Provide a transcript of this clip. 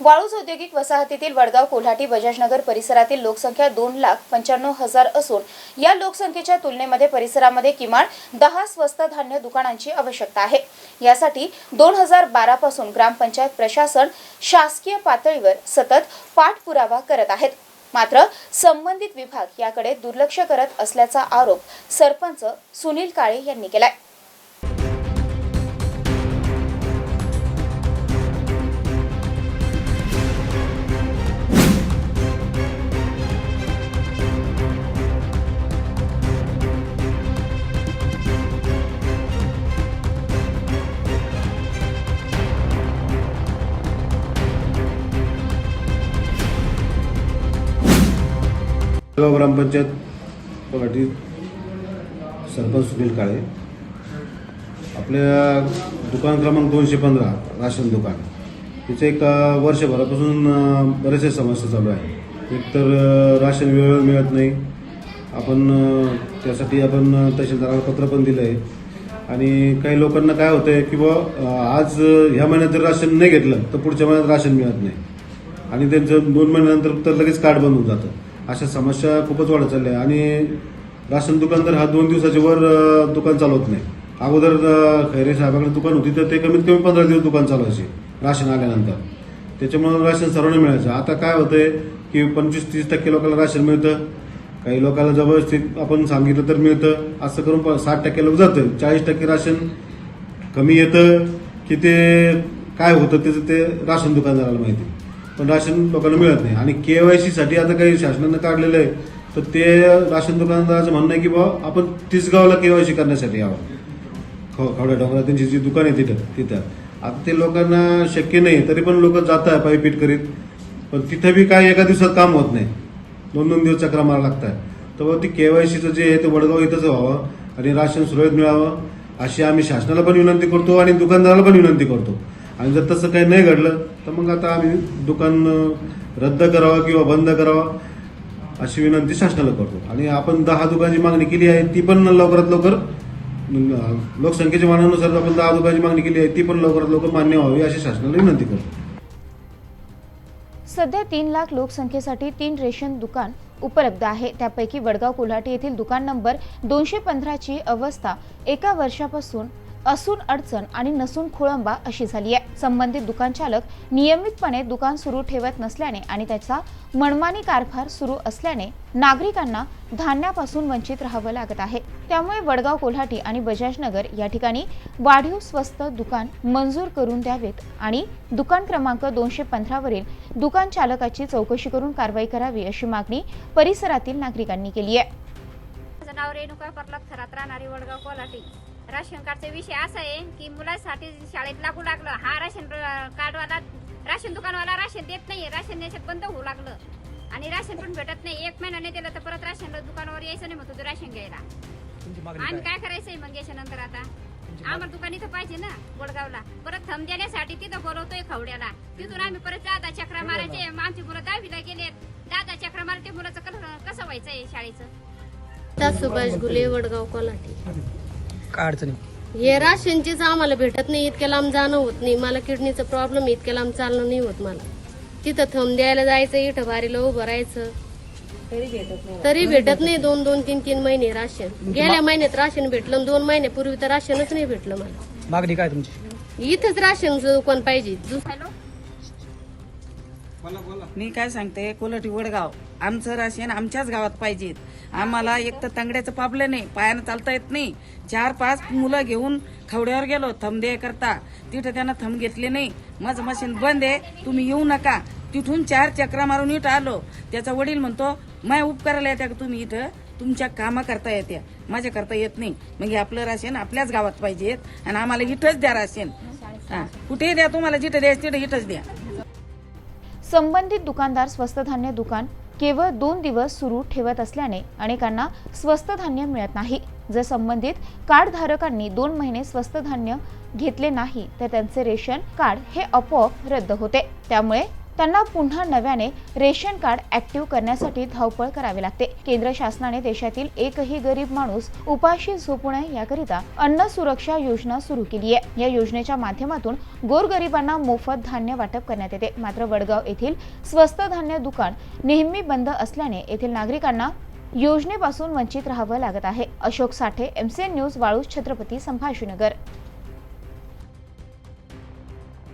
वाळूज औद्योगिक वसाहतीतील वडगाव कोल्हाटी बजाजनगर परिसरातील लोकसंख्या दोन लाख पंच्याण्णव हजार असून या लोकसंख्येच्या तुलनेमध्ये परिसरामध्ये किमान दहा स्वस्त धान्य दुकानांची आवश्यकता आहे. यासाठी दोन हजार बारा पासून ग्रामपंचायत प्रशासन शासकीय पातळीवर सतत पाठपुरावा करत आहेत. मात्र संबंधित विभाग याकडे दुर्लक्ष करत असल्याचा आरोप सरपंच सुनील काळे यांनी केलाय. गाव ग्रामपंचायत पाठी सरपंच सुनील काळे. आपल्या दुकान क्रमांक दोनशे पंधरा राशन दुकान. तिचं एक वर्षभरापासून बरेचसे समस्या चालू आहे एकतर राशन वेळेवर मिळत नाही. आपण त्यासाठी आपण तहसीलदाराला पत्र पण दिलं आहे आणि काही लोकांना काय होतं आहे की बुवा आज ह्या महिन्यात जर राशन नाही घेतलं तर पुढच्या महिन्यात राशन मिळत नाही. आणि त्यांचं दोन महिन्यानंतर तर लगेच कार्ड बंद होऊन जातं. अशा समस्या खूपच वाढत चालल्या आणि राशन दुकानदार हा दोन दिवसाच्या वर दुकान चालवत नाही. अगोदर खैरे साहेबाकडे दुकान होती तर ते कमीत कमी पंधरा दिवस दुकान चालवायचे राशन आल्यानंतर. त्याच्यामुळं राशन सर्वांना मिळायचं. आता काय होतंय की पंचवीस तीस टक्के लोकांना राशन मिळतं. काही लोकांना जबरदस्ती आपण सांगितलं तर मिळतं. असं करून प- साठ टक्के लोक जातं चाळीस टक्के राशन कमी येतं. की ते काय होतं त्याचं ते राशन दुकानदाराला माहिती. पण राशन लोकांना मिळत नाही. आणि के वायसाठी आता काही शासनानं काढलेलं आहे तर ते राशन दुकानदाराचं म्हणणं आहे की बा आपण तिसगावला के वाय सी करण्यासाठी यावं. खो खवड्या डोंगरात त्यांची जी दुकान आहे तिथं तिथं. आता ते लोकांना शक्य नाही तरी पण लोक जात आहे पीठ करीत. पण तिथं बी काय एका दिवसात काम होत नाही. दोन दोन दिवस चक्रा मारा लागत आहे तर के वाय सीचं जे आहे ते वडगाव इथंच व्हावं आणि राशन सुरळीत मिळावं अशी आम्ही शासनाला पण विनंती करतो आणि दुकानदाराला पण विनंती करतो. आणि जर तसं काही नाही घडलं तर मग आता आम्ही दुकान रद्द करावं किंवा बंद करावं अशी विनंती शासनाला करतो. आणि आपण दहा दुकानाची मागणी केली आहे ती पण लवकरात लवकर लोकसंख्येच्या मानानुसार आपण दहा दुकानाची मागणी केली आहे ती पण लवकरात लवकर मान्य व्हावी अशी शासनाला विनंती करतो. सध्या तीन लाख लोकसंख्येसाठी तीन रेशन दुकान उपलब्ध आहे. त्यापैकी वडगाव कोल्हाटी येथील दुकान नंबर दोनशे पंधराची अवस्था एका वर्षापासून असून अडचण आणि नसून खोळंबा अशी झाली आहे. संबंधित दुकान चालक नियमितपणे दुकान सुरू ठेवत नसल्याने आणि त्याचा मनमानी कारभार सुरू असल्याने नागरिकांना धान्यापासून वंचित राहावं लागत आहे. त्यामुळे वडगाव कोल्हाटी आणि बजाजनगर या ठिकाणी वाढीव स्वस्त दुकान मंजूर करून द्यावेत आणि दुकान क्रमांक दोनशे पंधरावरील दुकान चालकाची चौकशी करून कारवाई करावी अशी मागणी परिसरातील नागरिकांनी केली आहे. नाव रेणुका परलक थरात राहणारी वडगाव कोल्हाटी. राशन कार्डचा विषय असा आहे की मुलासाठी शाळेत लागू लागलं हा राशन कार्डवाला राशन दुकानवाला राशन देत नाही राशन देशात बंद होऊ लागलं. आणि राशन पण भेटत नाही. एक महिना नाही दिलं तर परत राशन दुकानावर यायचं नाही म्हणतो तो राशन घ्यायला. आम्ही काय? करायचंय मग याच्यानंतर आता? आम्हाला दुकान इथं पाहिजे ना वडगावला परत थंब देण्यासाठी तिथं बोलवतोय खवड्याला. तिथून आम्ही परत दादा चक्रा मारायचे. आमची मुलं दहावीला गेलेत. दादा चक्रा मारते मुलाचं कसं व्हायचंय शाळेचं? सुभाष गुले वडगाव कोल्हाटी. काय अडचणी हे राशनचीच आम्हाला भेटत नाही इतक्या लांब जाणं होत नाही. मला किडनीचा प्रॉब्लेम इतक्या लांब चालणं नाही होत मला. तिथं थंब द्यायला जायचं इथं भारीला उभं राहायचं. तरी भेटत नाही. दोन दोन तीन तीन महिने राशन. गेल्या महिन्यात राशन भेटलं आणि दोन महिन्यापूर्वी तर राशनच नाही भेटलं मला. मागणी काय तुमची? इथंच राशनचं दुकान पाहिजे. दुस- हॅलो मी काय सांगते कोलटी वडगाव. आमचं राशन आमच्याच गावात पाहिजेत. आम्हाला एक तर तांगड्याचं पापलं नाही पायानं चालता येत नाही. चार पाच मुलं घेऊन खवड्यावर गेलो थंब दे करता. तिथं त्यांना थंब घेतले नाही. माझं मशीन बंद आहे तुम्ही येऊ नका. तिथून चार चक्रा मारून इथं आलो. त्याचा वडील म्हणतो माय उपकाराला येत्या का तुम्ही इथं? तुमच्या कामा करता येत्या. माझ्या करता येत नाही. मग हे आपलं राशन आपल्याच गावात पाहिजेत आणि आम्हाला इथंच द्या राशन. हा कुठेही द्या तुम्हाला जिथं द्यायचं तिथं इथंच द्या. संबंधित दुकानदार स्वस्त धान्य दुकान केवळ दोन दिवस सुरू ठेवत असल्याने अनेकांना स्वस्त धान्य मिळत नाही. जर संबंधित कार्ड धारकांनी दोन महिने स्वस्त धान्य घेतले नाही तर त्यांचे रेशन कार्ड हे आपोआप रद्द होते. त्यामुळे त्यांना पुन्हा नव्याने रेशन कार्ड ऍक्टिव्ह करण्यासाठी धावपळ करावी लागते. केंद्र शासनाने देशातील एकही गरीब माणूस उपाशी झोपू नये याकरिता अन्न सुरक्षा योजना सुरू केली आहे. या योजनेच्या माध्यमातून गोरगरिबांना मोफत धान्य वाटप करण्यात येते. मात्र वडगाव येथील स्वस्त धान्य दुकान नेहमी बंद असल्याने येथील नागरिकांना योजनेपासून वंचित राहावं लागत आहे. Ashok Sathe MCN news Waluj Chhatrapati Sambhajinagar.